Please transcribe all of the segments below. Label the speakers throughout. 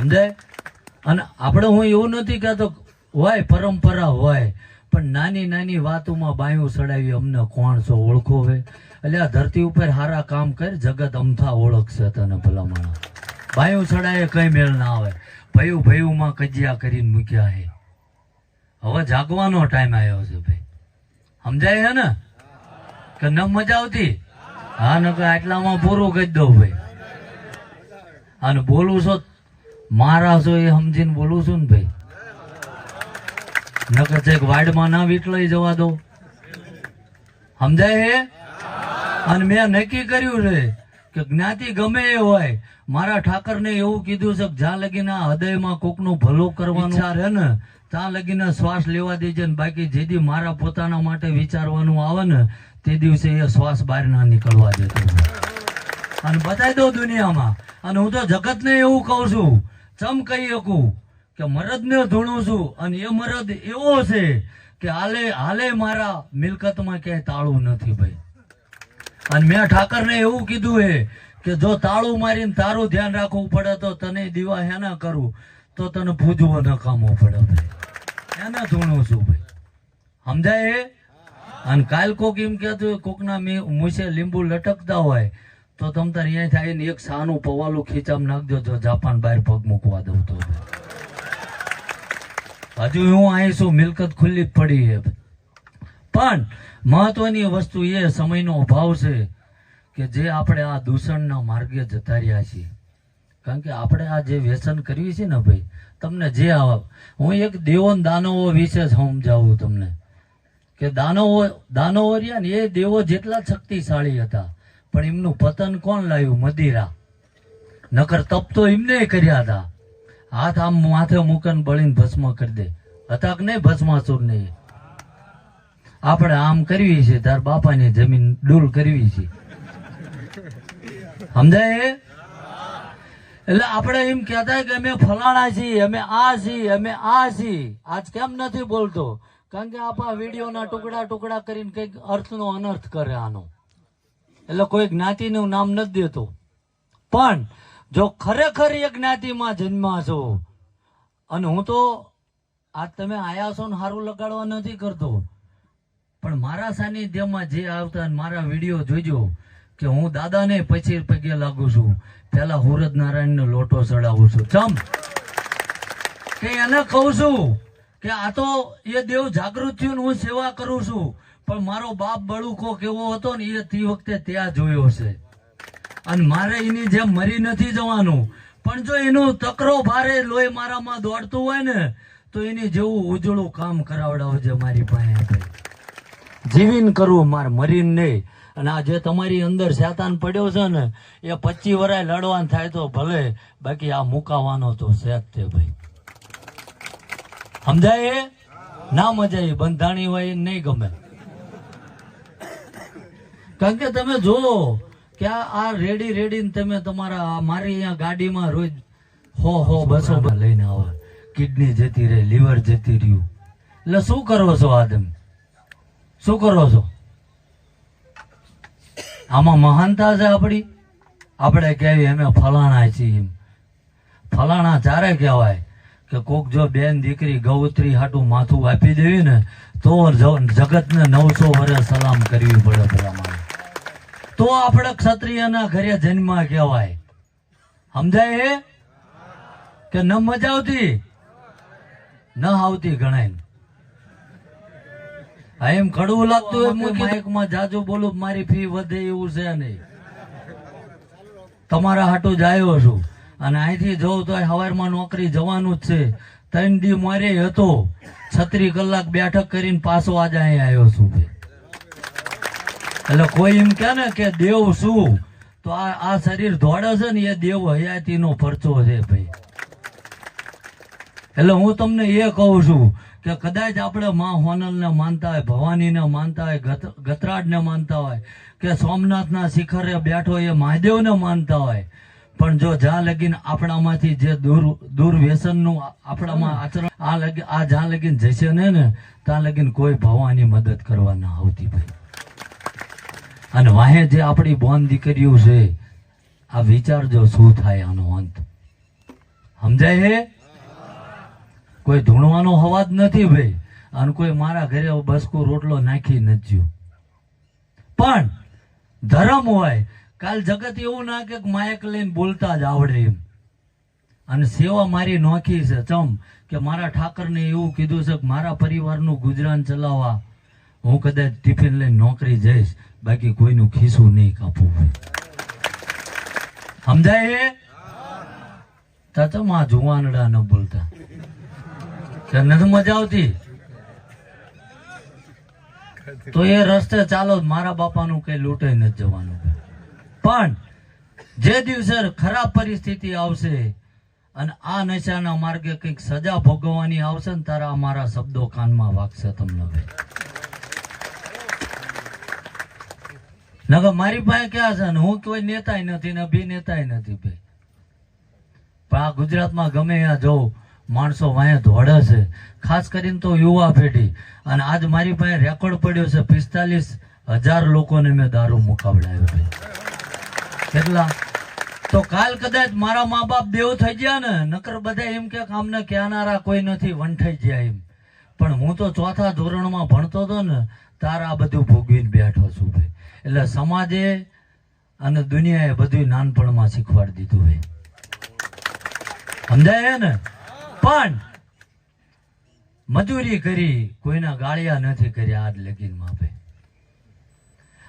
Speaker 1: સમજાય? અને આપણે હું એવું નથી કહેતો હોય પરંપરા હોય, પણ નાની નાની વાતોમાં બાયું સડાવી અમને કોણ છો ઓળખો હવે એટલે આ ધરતી ઉપર સારા કામ કર, જગત અમથા ઓળખશે તને ભલામણ. બાયું સડાય કઈ મેળ ના આવે. ભયું ભયુંમાં કજિયા કરીને મૂક્યા હે. હવે જાગવાનો ટાઈમ આવ્યો છે ભાઈ. સમજાય છે ને? કે ન મજા આવતી? હા ન આટલામાં પૂરું કરી દઉં ભાઈ. અને બોલું છો મારા છો એ સમજીને બોલું છું ને ભાઈ. નકર છેક વાડમાં ના વીટલાઈ જવા દો સમજાય હે? અને મેં નક્કી કર્યું છે કે જ્ઞાતિ ગમે એ હોય મારા ઠાકરને એવું કીધું છે કે જ્યાં લગીના હૃદયમાં કોકનું ભલું કરવાનું છે ને? ત્યાં લગીને શ્વાસ લેવા દેજે ને બાકી જે દી મારા પોતાના માટે વિચારવાનું આવે ને તે દિવસે એ શ્વાસ બહાર ના નીકળવા દેતો. અને બતાવી દો દુનિયામાં. અને હું તો જગતને એવું કહું છું ચમ કહી શકું કે મરદને ધૂણું છું અને એ મરદ એવો છે કે હાલે હાલે મારા મિલકતમાં ક્યાંય તાળું નથી ભાઈ. અને મેં ઠાકરને એવું કીધું હે કે જો તાળું મારીને તારું ધ્યાન રાખવું પડે તો તને દીવા હેના કરું, તો તને પૂજવો કામો પડે ભાઈ. એને ધૂણું છું ભાઈ. સમજાય અને કાલ કોક એમ કહેતું કોકના મી- મૂછે લીંબુ લટકતા હોય તો તમ તાર અહીંયા થાય ને એક સાનું પવાલું ખીચામ નાખજો જો જાપાન બહાર પગ મૂકવા દઉં તો હજુ હું અહીં છું, મિલકત ખુલ્લી પડી છે. પણ મહત્વની વસ્તુ એ સમયનો અભાવ છે કે જે આપણે આ દૂષણના માર્ગે જતા રહ્યા છીએ. કારણ કે આપણે આ જે વ્યસન કરવી છે ને ભાઈ, તમને જે આવક, હું એક દેવો ને દાનવો વિશે સમજાવું તમને. કે દાનવો દાનવો રહ્યા ને એ દેવો જેટલા શક્તિશાળી હતા. પણ એમનું પતન કોણ લાવ્યું મદિરા? નકર તપ તો એમને કર્યા હતા. હાથ આમ માથે મૂકન બળીને ભસ્મ કરી દે. હતા કે નહીં ભસ્માસુર ને આપણે આમ કરવી છે, તાર બાપાની જમીન ડૂલ કરવી છે. સમજાય? એટલે આપણે એમ કહેતા કે અમે ફલાણા છીએ, અમે આ છીએ, અમે આ છીએ. આજ કેમ નથી બોલતો? કારણ કે આપણા વિડીયોના ટુકડા ટુકડા કરીને કંઈક અર્થનો અનર્થ કરે આનો. એટલે કોઈ જ્ઞાતિનું નામ નથી દેતો. પણ જો ખરેખર એ જ્ઞાતિમાં જન્મા છો અને હું તો આજ તમે આયા છો ને સારું લગાડવા નથી કરતો, પણ મારા સાનિધ્યમાં જે આવતા મારા વીડિયો જોઈજો કે હું દાદાને પછી પગે લાગુ છું. પેલા હુરદ નારાયણનો લોટો ચડાવું છું. ચમ! કે એને કહું છું કે આ તો એ દેવ જાગૃત થયું હું સેવા કરું છું. પણ મારો બાપ બળુકો કેવો હતો ને, એ તે વખતે ત્યાં જોયો છે. અને મારે એની જેમ મરી નથી જવાનું. પણ જો એનું તકરો ભારે લોહી મારામાં દોડતું હોય ને, તો એની જેવું ઉજળું કામ કરાવડાવજે મારી પાસે જીવીને કરવું મારે મરીને નહીં. અને આ જે તમારી અંદર શેતાન પડ્યો છે ને, એ પચી વરાય લડવાનું થાય તો ભલે, બાકી આ મુકાવાનો તો શેત તે ભાઈ. સમજાય? ના મજા એ બંધાણી હોય નહીં ગમે. કારણ કે તમે જુઓ કે આ આ રેડી રેડી ને તમે તમારા મારી અહીંયા ગાડીમાં રોજ હો હો બસો લઈને આવો. કિડની જતી રહે, લીવર જતી રહ્યું. એટલે શું કરો છો આદમ શું કરો છો? આમાં મહાનતા છે આપણી. આપણે કહેવી, અમે ફલાણા છીએ એમ. ફલાણા ચારે કહેવાય કે કોક જો બેન દીકરી ગૌત્રી હાટું માથું આપી દેવી ને, તો જગતને નવસો વર્ષ સલામ કરવી પડે પેલા મારે તો આપણે ક્ષત્રિયના ઘરે જન્મ કહેવાય. સમજાય એ કે ન મજા આવતી? ન આવતી ગણાય. એમ કડવું લાગતું હોય જાજુ બોલું મારી ફી વધે એવું છે નહીં. તમારા હાટું જ આવ્યો છું. અને અહીંથી જવું તો હવારમાં નોકરી જવાનું જ છે. ત્રણ દી મારે હતો. છત્રી કલાક બેઠક કરીને પાછો આજે અહીં આવ્યો છું. એટલે કોઈ એમ કે ને કે દેવ શું? તો આ આ શરીર દોડે છે ને એ દેવ હયાતીનો પરચો છે ભાઈ. એટલે હું તમને એ કહું છું કે કદાચ આપણે માં હોનલને માનતા હોય, ભવાનીને માનતા હોય, ગત- ગતરાજને માનતા હોય, કે સોમનાથના શિખરે બેઠો એ મહાદેવને માનતા હોય, પણ જો જ્યાં લગીન આપણામાંથી જે દૂર દૂર વ્યસનનું આપણામાં આચરણ આ લગી આ જ્યાં લગીન જશે ને ને ત્યાં લગીન કોઈ ભવાની મદદ કરવા ના આવતી ભાઈ. અને વાહે જે આપણી બોન દીકરીઓ છે, આ વિચારજો શું થાય આનો અંત. સમજાય હે? કોઈ ધૂણવાનો અવાજ નથી ભાઈ. અને કોઈ મારા ઘરે બસકો રોટલો નાખી નથી પણ ધર્મ હોય. કાલ જગત એવું ના કે માયક લઈને બોલતા જ આવડે એમ. અને સેવા મારી નોખી છે, ચમ, કે મારા ઠાકરને એવું કીધું છે કે મારા પરિવારનું ગુજરાન ચલાવવા. હું કદાચ ટિફિન લઈને નોકરી જઈશ. બાકી કોઈનું ખિસ્સું નહીં કાપવું હોય. સમજાય હે તાતા માં જુવાનડા ન બોલતા. નથી મજા આવતી? તો એ રસ્તે ચાલો, મારા બાપાનું કઈ લૂંટે નથી જવાનું પણ જે દિવસે ખરાબ પરિસ્થિતિ આવશે અને આ નશાના માર્ગે કંઈક સજા ભોગવવાની આવશે ને, તારા અમારા શબ્દો કાનમાં વાગશે તમને નકર મારી પાસે ક્યાં છે ને હું કોઈ નેતાય નથી ને બી નેતાય નથી ભાઈ. પણ આ ગુજરાતમાં ગમે ત્યાં જવું માણસો વાંહે ધોડે છે. ખાસ કરીને તો યુવા પેઢી. અને આજ મારી પાસે રેકોર્ડ પડ્યો છે પિસ્તાલીસ હજાર લોકોને મેં દારૂ મુકાવડાવ્યો ભાઈ કેટલા તો કાલ કદાચ મારા મા બાપ દેવ થઈ ગયા ને, નકર બધા એમ કે આમને કહેનારા કોઈ નથી વંઠાઈ ગયા એમ. પણ હું તો ચોથા ધોરણમાં ભણતો હતો ને, તારા બધું ભોગવીને બેઠો છું ભાઈ. એટલે સમાજે અને દુનિયાએ બધું નાનપણમાં શીખવાડી દીધું હોય સમજાય ને? પણ મજૂરી કરી કોઈના ગાળિયા નથી કર્યા આજ લગીનમાં માપે.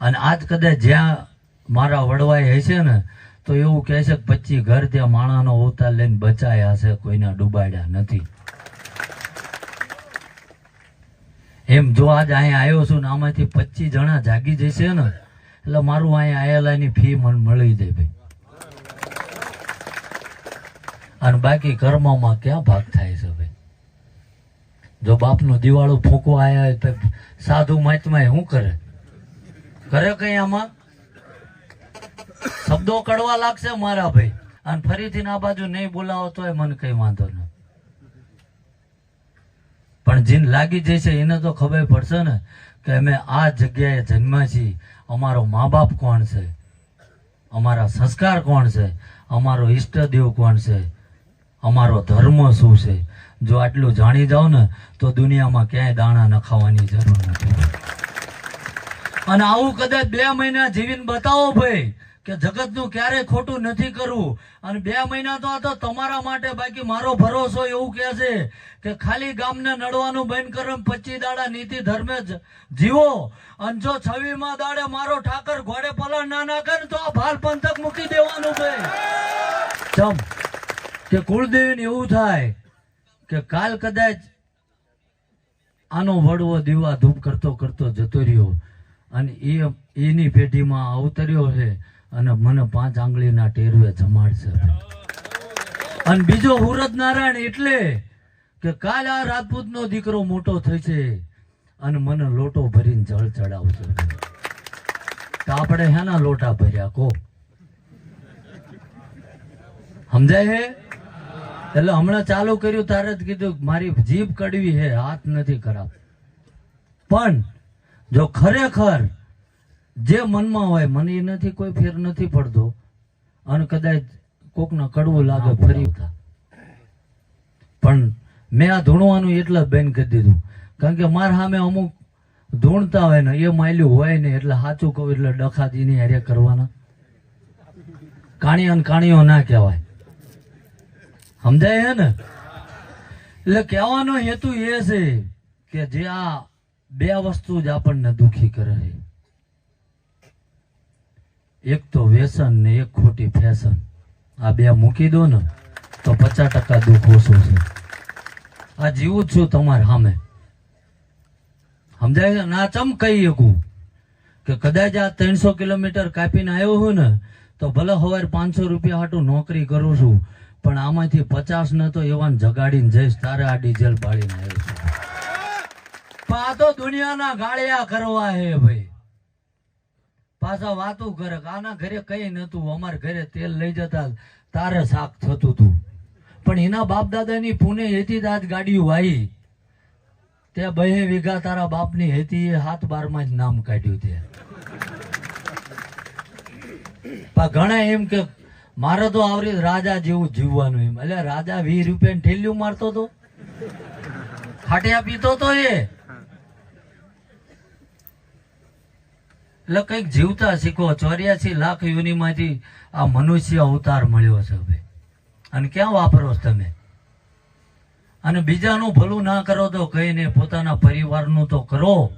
Speaker 1: અને આજ કદાચ જ્યાં મારા વડવાઈ હશે ને, તો એવું કહે છે કે પચી ઘર ત્યાં માણાનો અવતાર લઈને બચાયા છે, કોઈના ડૂબાડ્યા નથી. એમ જો આજ અહીંયા આવ્યો છું ને આમાંથી પચીસ જણા જાગી જશે ને, એટલે મારું અહીંયા આયેલાની ફી મને મળી જાય ભાઈ. અને બાકી કર્મમાં ક્યાં ભાગ થાય છે ભાઈ? જો બાપનો દિવાળો ફૂંકો આવ્યા સાધુ મહાત્મા શું કરે? કરે કઈ આમાં? શબ્દો કડવા લાગશે મારા ભાઈ. અને ફરીથી આ બાજુ નહીં બોલાવો તો મને કઈ વાંધો ન પણ જીન લાગી જશે એને તો ખબર પડશે ને કે અમે આ જગ્યાએ જન્મ્યા છીએ. અમારો મા બાપ કોણ છે? અમારા સંસ્કાર કોણ છે? અમારો ઈષ્ટદેવ કોણ છે? અમારો ધર્મ શું છે? જો આટલું જાણી જાઓ ને, તો દુનિયામાં ક્યાંય દાણા નખાવાની જરૂર નથી. અને આવું કદાચ બે મહિના જીવીને બતાવો ભાઈ. કે જગતનું ક્યારેય ખોટું નથી કરવું. અને બે મહિના તો આ તો તમારા માટે બાકી મારો ભરોસો એવું કહે છે કે ખાલી ગામને નડવાનું બંધ કરો પચી દાડા નીતિ ધર્મે જીવો. અને જો છવ્વીમાં દાડે મારો ઠાકર ઘોડે પલણ ના નાખે ને તો આ ભાલ પંથક મૂકી દેવાનું ભાઈ ચમ, કે કુળદેવીને એવું થાય કે કાલ કદાચ આનો વડવો દીવા ધૂપ કરતો કરતો જતો રહ્યો અને એ એની પેઢીમાં અવતર્યો છે. અને મને પાંચ આંગળીના ટેરવે જમાડશે અને બીજો હુરત નારાયણ એટલે કે કાલ આ રાજપૂતનો દીકરો મોટો થશે અને મને લોટો ભરીને જળ ચડાવશે તો આપણે હેના લોટા ભર્યા કો સમજાય હે? એટલે હમણાં ચાલુ કર્યું, તારે જ કીધું મારી જીભ કડવી હે, હાથ નથી ખરાબ. પણ જો ખરેખર જે મનમાં હોય મને એ નથી કોઈ ફેર નથી પડતો. અને કદાચ કોકને કડવું લાગે ફરી પણ મેં આ ધૂણવાનું એટલે બેન કરી દીધું. કારણ કે મારા સામે અમુક ધૂણતા હોય ને એ માયલું હોય ને એટલે સાચું કહું એટલે ડખાતી નહીં હારે કરવાના. કાણી અને કાણીઓ ના કહેવાય. સમજાય હે ને? એટલે કહેવાનો હેતુ એ છે કે જે આ બે વસ્તુ જ આપણને દુખી કરે છે. એક તો વ્યસન ને એક ખોટી ફેશન આ બે મૂકી દો ને, તો પચાસ ટકા દુઃખ ઓછું છે. આ જીવું છું તમારે સામે. સમજાય ના, ચમ કહી? શકું કે કદાચ આ ત્રણસો કિલોમીટર કાપીને આવ્યો હું ને, તો ભલે સવારે પાંચસો રૂપિયા હાટું નોકરી કરું છું, પણ આમાંથી પચાસ ને તો એવા જગાડીને જઈશ, તારે આ ડીઝલ બાળીને આવ્યો છું. પણ આ તો દુનિયાના ગાળિયા કરવા હે ભાઈ. પાછા વાતું કરે આના ઘરે કઈ નતું અમારા ઘરે તેલ લઈ જતા તારે શાક થતું તું. પણ એના બાપ દાદાની પુણે હેતી આજ ગાડીઓ આવી તે બે વીઘા તારા બાપની હતી હાથ બારમાં જ નામ કાઢ્યું તે. ઘણા એમ કે, મારે તો આવરી રાજા જેવું જીવવાનું એમ. એટલે રાજા વીસ રૂપિયા ઠેલ્યું મારતો તો. ખાટિયા પીતો તો એ. એટલે કંઈક જીવતા શીખો. ચોર્યાસી લાખ યુનિમાંથી આ મનુષ્ય અવતાર મળ્યો છે હવે. અને ક્યાં વાપરો તમે? અને બીજાનું ભલું ના કરો તો કહીને પોતાના પરિવારનું તો કરો.